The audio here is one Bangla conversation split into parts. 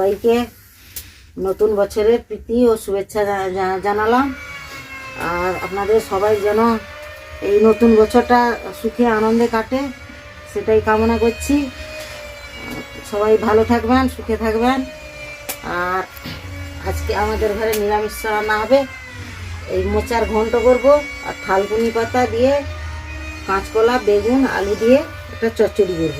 সবাইকে নতুন বছরের প্রীতি ও শুভেচ্ছা জানালাম। আর আপনাদের সবাই যেন এই নতুন বছরটা সুখে আনন্দে কাটে, সেটাই কামনা করছি। সবাই ভালো থাকবেন, সুখে থাকবেন। আর আজকে আমাদের ঘরে নিরামিষ রান্না হবে। এই মোচার ঘন্ট করব আর থালকুনি পাতা দিয়ে কাঁচকলা, বেগুন, আলু দিয়ে একটা চচ্চড়ি করব।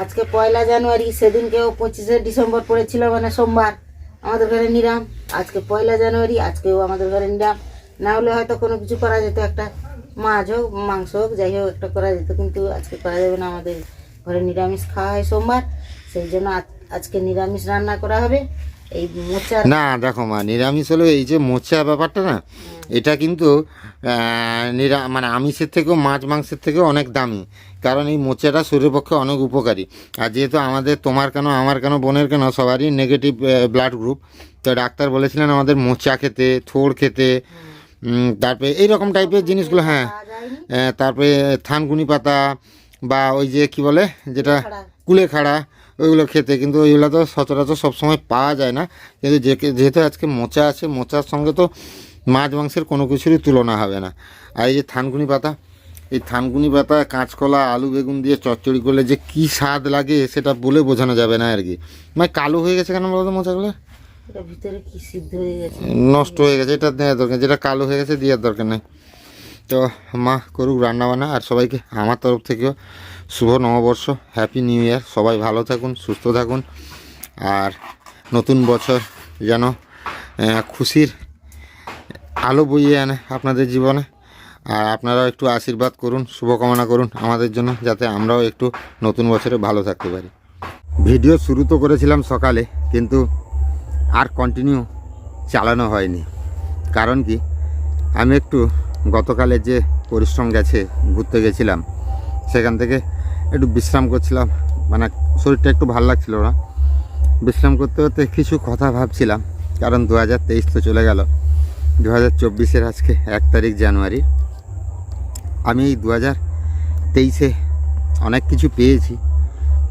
আজকে পয়লা জানুয়ারি, সেদিনকেও পঁচিশে ডিসেম্বর পড়েছিল মানে সোমবার। আমাদের ঘরে নিরাম। আজকে পয়লা জানুয়ারি, আজকেও আমাদের ঘরে নিরাম। না হলে হয়তো কোনো কিছু করা যেত, একটা মাছ হোক, মাংস হোক, যাই হোক, একটা করা যেত, কিন্তু আজকে করা যাবে না। আমাদের ঘরে নিরামিষ খাওয়া হয় সোমবার, সেই জন্য আজ- আজকে নিরামিষ রান্না করা হবে। এই না দেখো মা নিরামিষ হলো এই যে মোচা ব্যাপারটা না এটা কিন্তু নিরা মানে আমিষের থেকেও মাছ মাংসের থেকেও অনেক দামি। কারণ এই মোচাটা শরীরের পক্ষে অনেক উপকারী। আর যেহেতু আমাদের তোমার কেন আমার কেন বোনের কেন সবারই নেগেটিভ ব্লাড গ্রুপ তো ডাক্তার বলেছিলেন আমাদের মোচা খেতে থোড় খেতে তারপরে এইরকম টাইপের জিনিসগুলো হ্যাঁ তারপরে থানকুনি পাতা বা ওই যে কি বলে যেটা কুলেখাড়া ওইগুলো খেতে কিন্তু ওইগুলো তো সচরাচর সবসময় পাওয়া যায় না। কিন্তু যেহেতু আজকে মোচা আছে মোচার সঙ্গে তো মাছ মাংসের কোনো কিছুরই তুলনা হবে না। আর এই যে থানকুনি পাতা এই থানকুনি পাতা কাঁচকলা আলু বেগুন দিয়ে চচ্চড়ি করলে যে কি স্বাদ লাগে সেটা বলে বোঝানো যাবে না আর কি। মানে কালো হয়ে গেছে কেন বলতো মোচাগুলো? হয়ে নষ্ট হয়ে গেছে এটা দেওয়ার দরকার যেটা কালো হয়ে গেছে দেওয়ার দরকার নেই। তো মা করুক রান্না বান্না আর সবাইকে আমার তরফ থেকেও শুভ নববর্ষ হ্যাপি নিউ ইয়ার সবাই ভালো থাকুন, সুস্থ থাকুন। আর নতুন বছর যেন খুশির আলো বইয়ে আনে আপনাদের জীবনে। আর আপনারাও একটু আশীর্বাদ করুন, শুভকামনা করুন আমাদের জন্য, যাতে আমরাও একটু নতুন বছরে ভালো থাকতে পারি। ভিডিও শুরু তো করেছিলাম সকালে, কিন্তু আর কন্টিনিউ চালানো হয়নি। কারণ কি? আমি একটু গতকালে যে পরিশ্রম গেছে, ঘুরতে গেছিলাম, সেখান থেকে একটু বিশ্রাম করছিলাম। মানে শরীরটা একটু ভালো লাগছিল না। বিশ্রাম করতে করতে কিছু কথা ভাবছিলাম, কারণ দু হাজার তেইশ তো চলে গেল। দু হাজার চব্বিশের আজকে এক তারিখ জানুয়ারি। আমি এই দু হাজার তেইশে অনেক কিছু পেয়েছি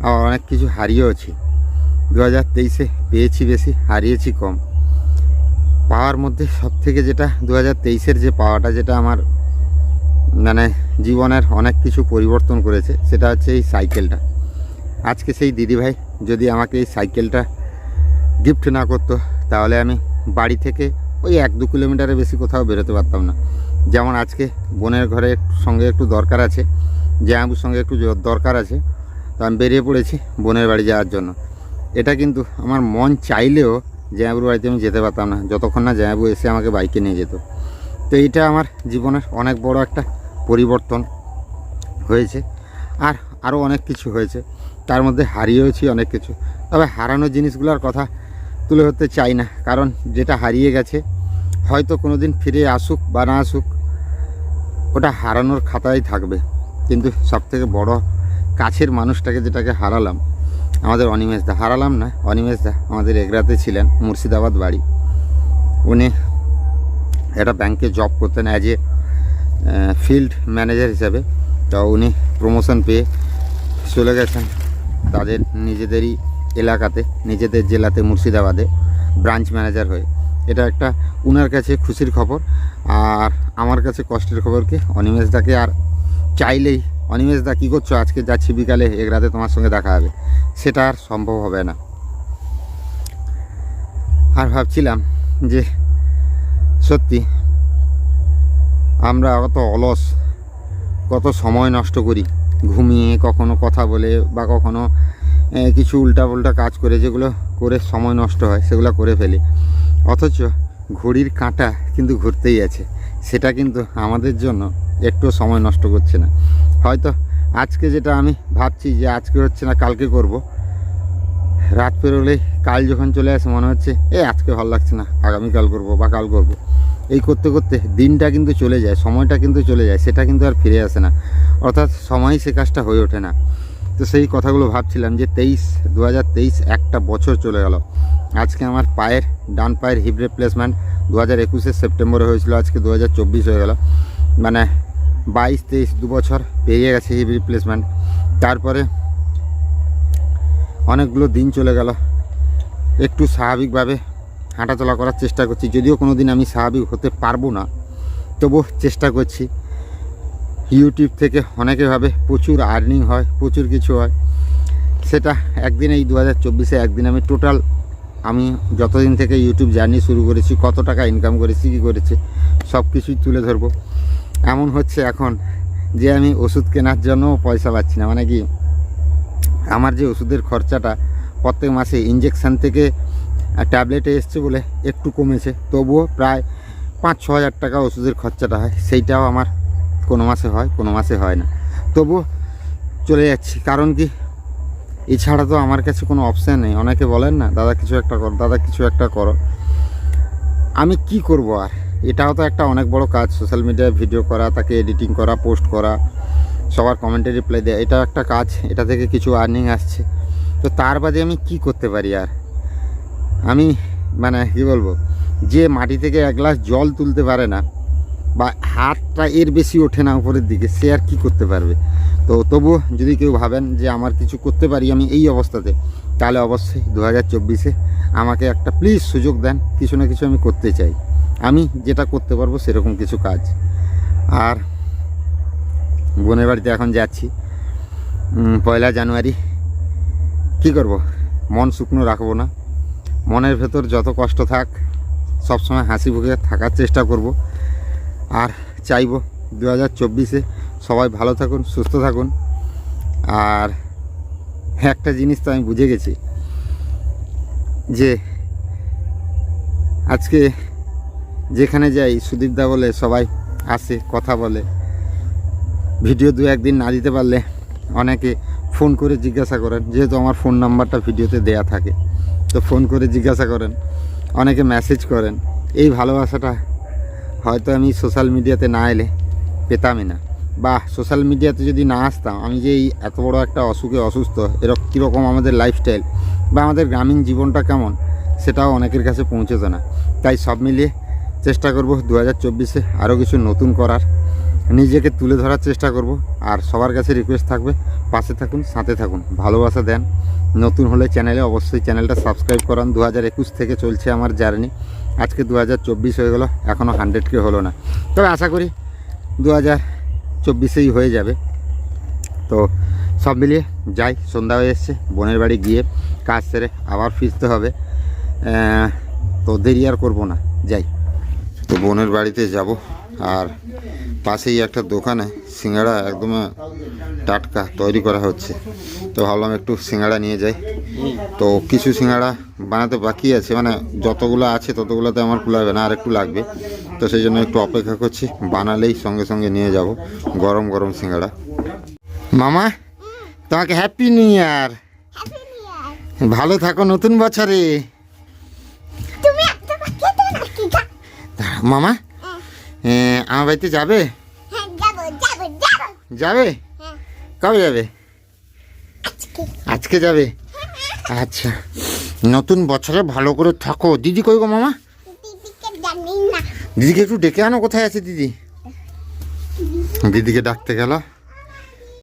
আর অনেক কিছু হারিয়েওছি। দু হাজার তেইশে পেয়েছি বেশি, হারিয়েছি কম। পাওয়ার মধ্যে সব থেকে যেটা দু হাজার যে পাওয়াটা, যেটা আমার মানে জীবনের অনেক কিছু পরিবর্তন করেছে, সেটা হচ্ছে এই সাইকেলটা। আজকে সেই দিদিভাই যদি আমাকে এই সাইকেলটা গিফট না করতো, তাহলে আমি বাড়ি থেকে ওই এক দু কিলোমিটারের বেশি কোথাও বেরোতে পারতাম না। যেমন আজকে বোনের ঘরের সঙ্গে একটু দরকার আছে জামাবুর সঙ্গে একটু দরকার আছে, তো আমি বেরিয়ে পড়েছি বোনের বাড়ি যাওয়ার জন্য। এটা কিন্তু আমার মন চাইলেও জামাবুর বাড়িতে আমি যেতে পারতাম না। যতক্ষণ না জামাবু এসে আমাকে বাইকে নিয়ে যেত। তো এইটা আমার জীবনের অনেক বড় একটা পরিবর্তন হয়েছে। আর আরও অনেক কিছু হয়েছে। তার মধ্যে হারিয়েওছি অনেক কিছু। তবে হারানো জিনিসগুলোর কথা তুলে ধরতে চাই না। কারণ যেটা হারিয়ে গেছে, হয়তো কোনো দিন ফিরে আসুক বা না আসুক, ওটা হারানোর খাতায় থাকবে। কিন্তু সবথেকে বড় কাছের মানুষটাকে যেটাকে হারালাম আমাদের অনিমেষ দা, হারালাম না, অনিমেষ দা আমাদের এগরাতে ছিলেন, মুর্শিদাবাদ বাড়ি। উনি একটা ব্যাংকে জব করতেন অ্যাজ এ ফিল্ড ম্যানেজার হিসাবে। তো উনি প্রমোশন পেয়ে চলে গেছেন তাদের নিজেদেরই এলাকাতে, নিজেদের জেলাতে, মুর্শিদাবাদে ব্রাঞ্চ ম্যানেজার হয়ে। এটা একটা উনার কাছে খুশির খবর। আর আমার কাছে কষ্টের খবর কি, অনিমেষ দাকে আর চাইলেই অনিমেষ দা, কী করছ? আজকে যাচ্ছি বিকালে এগরাতে তোমার সঙ্গে দেখা হবে। সেটা আর সম্ভব হবে না। আর ভাবছিলাম যে, সত্যি, আমরা কত অলস, কত সময় নষ্ট করি। ঘুমিয়ে কখনো কথা বলে বা কখনো কিছু উল্টাপাল্টা কাজ করে যেগুলো করে সময় নষ্ট হয়, সেগুলো করে ফেলি। অথচ ঘড়ির কাঁটা কিন্তু ঘুরতেই আছে। সেটা কিন্তু আমাদের জন্য একটু সময় নষ্ট করছে না। হয়তো আজকে যেটা আমি ভাবছি যে আজকে হচ্ছে না, কালকে করব। রাত পেরোলেই কাল যখন চলে আসে মনে হচ্ছে, এ আজকে ভালো লাগছে না, আগামীকাল করব বা কাল করব। এই করতে করতে দিনটা কিন্তু চলে যায়, সময়টা কিন্তু চলে যায়, সেটা কিন্তু আর ফিরে আসে না। অর্থাৎ সময় সে কাজটা হয়ে ওঠে না। তো সেই কথাগুলো ভাবছিলাম যে তেইশ দু একটা বছর চলে গেল। আজকে আমার পায়ের, ডান পায়ের হিপ রিপ্লেসমেন্ট দু হাজার একুশের সেপ্টেম্বরে হয়েছিল, আজকে দু হাজার চব্বিশ হয়ে গেল। মানে বাইশ, তেইশ দু বছর পেরিয়ে গেছে হিপ রিপ্লেসমেন্ট তারপরে অনেকগুলো দিন চলে গেল। একটু স্বাভাবিকভাবে হাঁটাচলা করার চেষ্টা করছি। যদিও কোনো দিন আমি স্বাভাবিক হতে পারব না তবু চেষ্টা করছি। ইউটিউব থেকে অনেকে ভাবে প্রচুর আর্নিং হয়, প্রচুর কিছু হয়। সেটা একদিন এই দু হাজার চব্বিশে একদিন আমি টোটাল আমি যতদিন থেকে ইউটিউব জার্নি শুরু করেছি, কত টাকা ইনকাম করেছি, কী করেছি সব কিছুই তুলে ধরবো। এমন হচ্ছে এখন যে আমি ওষুধ কেনার জন্য পয়সা পাচ্ছি না। মানে কি? আমার যে ওষুধের খরচাটা প্রত্যেক মাসে ইঞ্জেকশান থেকে ট্যাবলেটে এসছে বলে একটু কমেছে। তবুও প্রায় পাঁচ ছ হাজার টাকা ওষুধের খরচাটা হয়। সেইটাও আমার কোনো মাসে হয়, কোনো মাসে হয় না। তবুও চলে যাচ্ছি। কারণ কি? এছাড়া তো আমার কাছে কোনো অপশান নেই। অনেকে বলেন না, দাদা, কিছু একটা করো, দাদা, কিছু একটা করো। আমি কি করব আর? এটাও তো একটা অনেক বড় কাজ সোশ্যাল মিডিয়ায় ভিডিও করা, তাকে এডিটিং করা পোস্ট করা, সবার কমেন্টে রিপ্লাই দেওয়া এটা একটা কাজ, এটা থেকে কিছু আর্নিং আসছে। তো তার বাদে আমি কি করতে পারি আর? আমি মানে কি বলব, যে মাটি থেকে এক গ্লাস জল তুলতে পারে না, বা হাতটা এর বেশি ওঠে না উপরের দিকে, সে আর কী করতে পারবে? তো তবুও যদি কেউ ভাবেন যে আমার কিছু করতে পারি আমি এই অবস্থাতে, তাহলে অবশ্যই দু হাজার আমাকে একটা প্লিজ সুযোগ দেন, কিছু না কিছু আমি করতে চাই। আমি যেটা করতে পারব সেরকম কিছু কাজ। আর বোনের বাড়িতে এখন যাচ্ছি। পয়লা জানুয়ারি। কি করব? মন শুকনো রাখব না। মনের ভেতর যত কষ্ট থাক, সবসময় হাসি মুখে থাকার চেষ্টা করব। আর চাইব দু হাজার চব্বিশে সবাই ভালো থাকুন, সুস্থ থাকুন। আর একটা জিনিস তো আমি বুঝে গেছি, যে আজকে যেখানে যাই, সুদীপদা বলে সবাই আসে, কথা বলে। ভিডিও দু একদিন না দিতে পারলে অনেকে ফোন করে জিজ্ঞাসা করেন, যেহেতু আমার ফোন নাম্বারটা ভিডিওতে দেয়া থাকে। তো ফোন করে জিজ্ঞাসা করেন, অনেকে মেসেজ করেন, এই ভালোবাসাটা হয়তো আমি সোশ্যাল মিডিয়াতে না এলে পেতামই না। বা সোশ্যাল মিডিয়াতে যদি না আসতাম, আমি যে এই এত বড় একটা অসুখে অসুস্থ এরকম কীরকম আমাদের লাইফস্টাইল বা আমাদের গ্রামীণ জীবনটা কেমন, সেটাও অনেকের কাছে পৌঁছতো না। তাই সব মিলিয়ে চেষ্টা করব দু হাজার চব্বিশে আরও কিছু নতুন করার। নিজেকে তুলে ধরার চেষ্টা করব। আর সবার কাছে রিকোয়েস্ট থাকবে, পাশে থাকুন, সাথে থাকুন। ভালোবাসা দেন। নতুন হলে চ্যানেলে অবশ্যই চ্যানেলটা সাবস্ক্রাইব করান। দু হাজার একুশ থেকে চলছে আমার জার্নি আজকে দু হাজার চব্বিশ হয়ে গেলো এখনও হান্ড্রেডকে হলো না। তবে আশা করি দু হাজার চব্বিশেই হয়ে যাবে। তো সব মিলিয়ে যাই, সন্ধ্যা হয়ে এসছে, বোনের বাড়ি গিয়ে কাজ সেরে আবার ফিরতে হবে। তো দেরি আর করব না। যাই। তো বোনের বাড়িতে যাব। আর পাশেই একটা দোকানে সিঙ্গাড়া একদম টাটকা তৈরি করা হচ্ছে। তো ভাবলাম একটু সিঙ্গাড়া নিয়ে যাই। তো কিছু সিঙ্গাড়া বানাতে বাকি আছে মানে যতগুলো আছে ততগুলোতে আমার কুলাবে না আর একটু লাগবে। তো সেই জন্য একটু অপেক্ষা করছি বানালেই সঙ্গে সঙ্গে নিয়ে যাব গরম গরম সিঙ্গাড়া। মামা তোমাকে হ্যাপি নিউ ইয়ার ভালো থাকো নতুন বছরে। মামা? আমার বাড়িতে যাবে? হ্যাঁ যাব হ্যাঁ। কবে যাবে? আজকে। যাবে? আচ্ছা। নতুন বছরে ভালো করে থাকো। দিদি কই গো মামা? দিদিকে একটু ডেকে আনো কোথায় আছে দিদি। দিদিকে ডাকতে গেল।